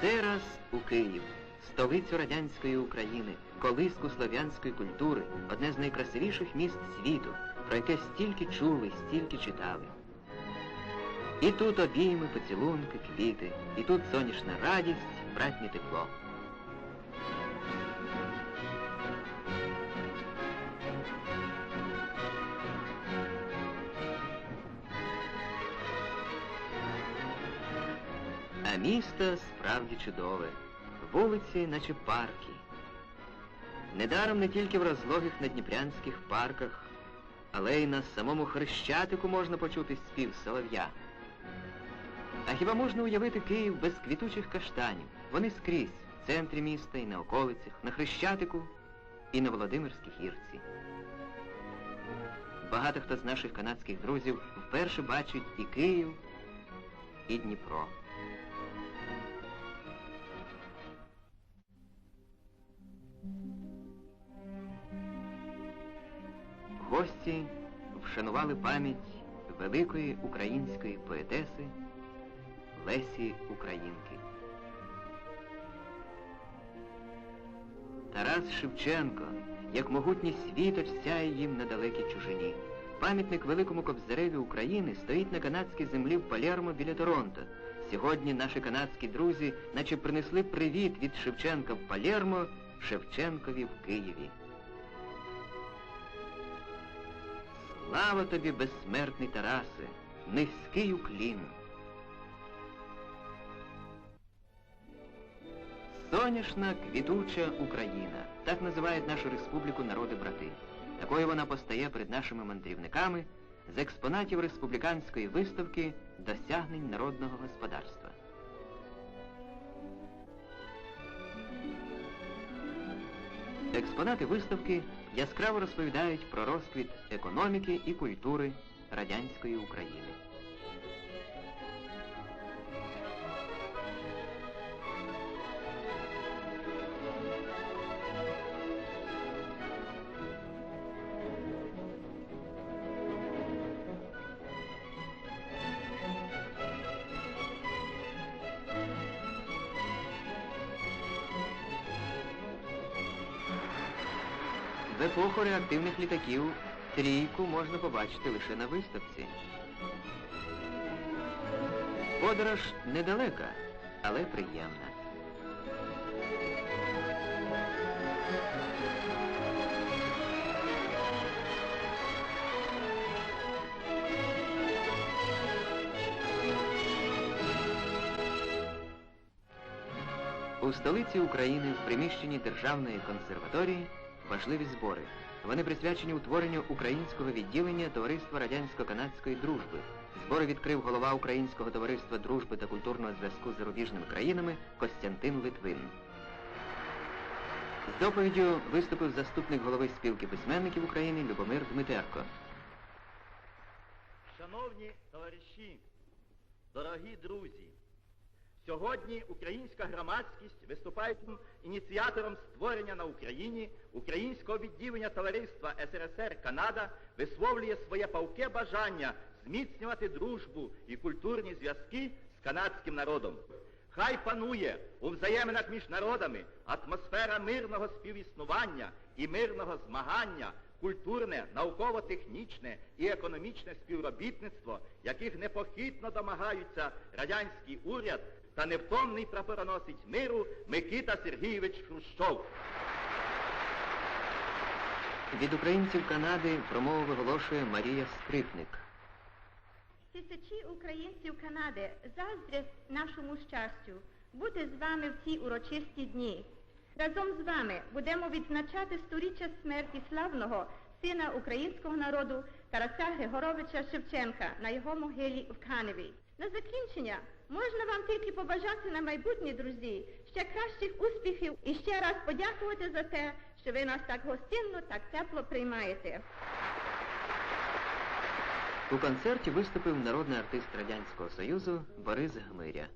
цей раз у Київ, столицю радянської України, колиску слов'янської культури, одне з найкрасивіших міст світу, про яке стільки чули, стільки читали. І тут обійми, поцілунки, квіти, і тут сонячна радість, братнє тепло. Місто справді чудове, вулиці, наче парки. Недаром не тільки в розлогих надніпрянських парках, але й на самому Хрещатику можна почути спів солов'я. А хіба можна уявити Київ без квітучих каштанів? Вони скрізь, в центрі міста і на околицях, на Хрещатику і на Володимирській гірці. Багато хто з наших канадських друзів вперше бачить і Київ, і Дніпро. Гості вшанували пам'ять великої української поетеси Лесі Українки. Тарас Шевченко, як могутній світоч сяє їм на далекій чужині. Пам'ятник великому кобзареві України стоїть на канадській землі в Палермо біля Торонто. Сьогодні наші канадські друзі наче принесли привіт від Шевченка в Палермо Шевченкові в Києві. Слава тобі, безсмертний Тарасе, низький уклін. Соняшна квітуча Україна. Так називають нашу республіку народи-брати. Такою вона постає перед нашими мандрівниками з експонатів республіканської виставки досягнень народного господарства. Експонати виставки яскраво розповідають про розквіт економіки і культури радянської України. Епоху реактивних літаків трійку можна побачити лише на виставці. Подорож недалека, але приємна. У столиці України в приміщенні Державної консерваторії важливі збори. Вони присвячені утворенню українського відділення Товариства Радянсько-Канадської дружби. Збори відкрив голова Українського товариства дружби та культурного зв'язку з зарубіжними країнами Костянтин Литвин. З доповіддю виступив заступник голови спілки письменників України Любомир Дмитерко. Шановні товариші, дорогі друзі, сьогодні українська громадськість виступає ініціатором створення на Україні українського відділення товариства СРСР Канада висловлює своє палке бажання зміцнювати дружбу і культурні зв'язки з канадським народом. Хай панує у взаєминах між народами атмосфера мирного співіснування і мирного змагання, культурне, науково-технічне і економічне співробітництво, яких непохитно домагаються радянський уряд та невтомний прапороносець миру Микита Сергійович Хрущов. Від українців Канади промову виголошує Марія Скрипник. Тисячі українців Канади заздрять нашому щастю бути з вами в ці урочисті дні. Разом з вами будемо відзначати сторіччя смерті славного сина українського народу Тараса Григоровича Шевченка на його могилі в Каневі. На закінчення можна вам тільки побажати на майбутнє, друзі, ще кращих успіхів і ще раз подякувати за те, що ви нас так гостинно, так тепло приймаєте. У концерті виступив народний артист Радянського Союзу Борис Гмиря.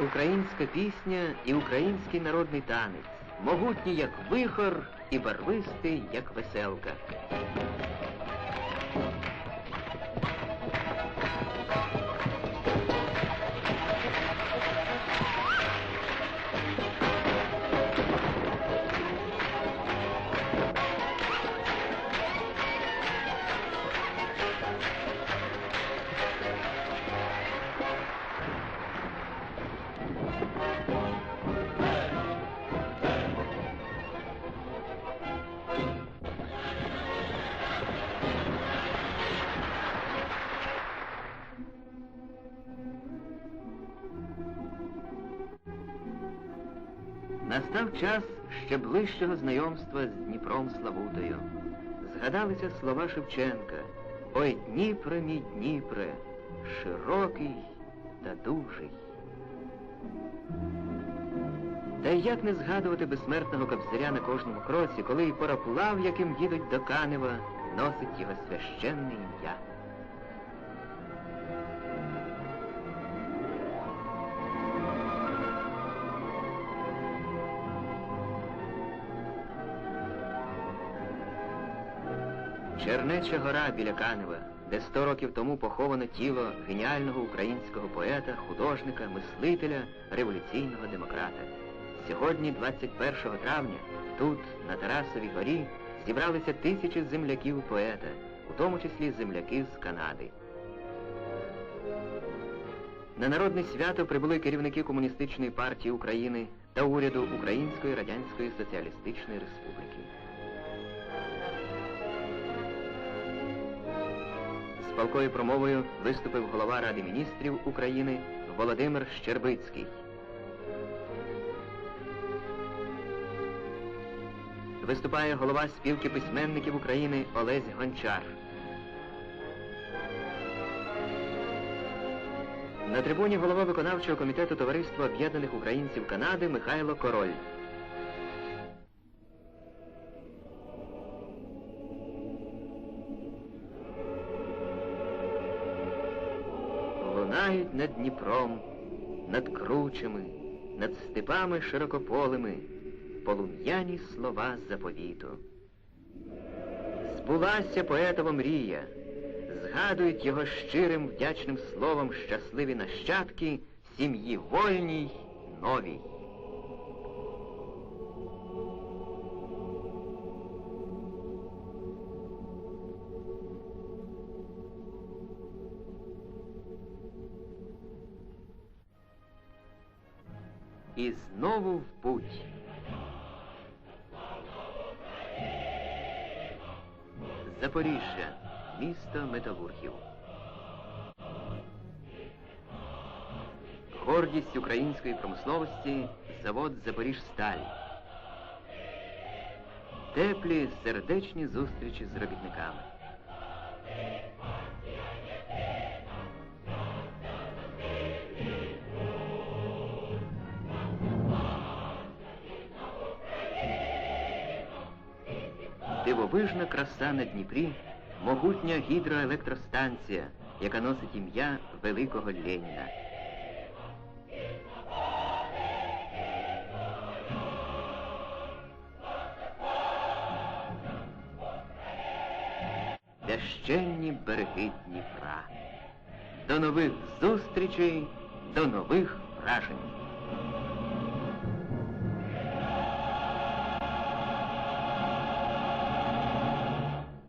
Українська пісня і український народний танець, могутній, як вихор, і барвистий, як веселка. Настав час ще ближчого знайомства з Дніпром Славутою. Згадалися слова Шевченка. Ой, Дніпре, мій Дніпре, широкий та дужий. Та як не згадувати безсмертного кобзаря на кожному кроці, коли й пароплав, яким їдуть до Канева, носить його священне ім'я. Чернеча гора біля Канева, де сто років тому поховано тіло геніального українського поета, художника, мислителя, революційного демократа. Сьогодні, 21 травня, тут, на Тарасовій горі, зібралися тисячі земляків поета, у тому числі земляки з Канади. На народне свято прибули керівники Комуністичної партії України та уряду Української Радянської Соціалістичної Республіки. Палкою промовою виступив голова Ради міністрів України Володимир Щербицький. Виступає голова спілки письменників України Олесь Гончар. На трибуні голова виконавчого комітету Товариства Об'єднаних Українців Канади Михайло Король. Лунають над Дніпром, над кручами, над степами широкополими полум'яні слова заповіту. Збулася поетова мрія, згадують його щирим вдячним словом щасливі нащадки сім'ї вольній, новій. І знову в путь. Запоріжжя, місто металургів. Гордість української промисловості завод Запоріжсталь. Теплі сердечні зустрічі з робітниками. Дивовижна краса на Дніпрі, могутня гідроелектростанція, яка носить ім'я великого Леніна. Священні береги Дніпра. До нових зустрічей, до нових вражень.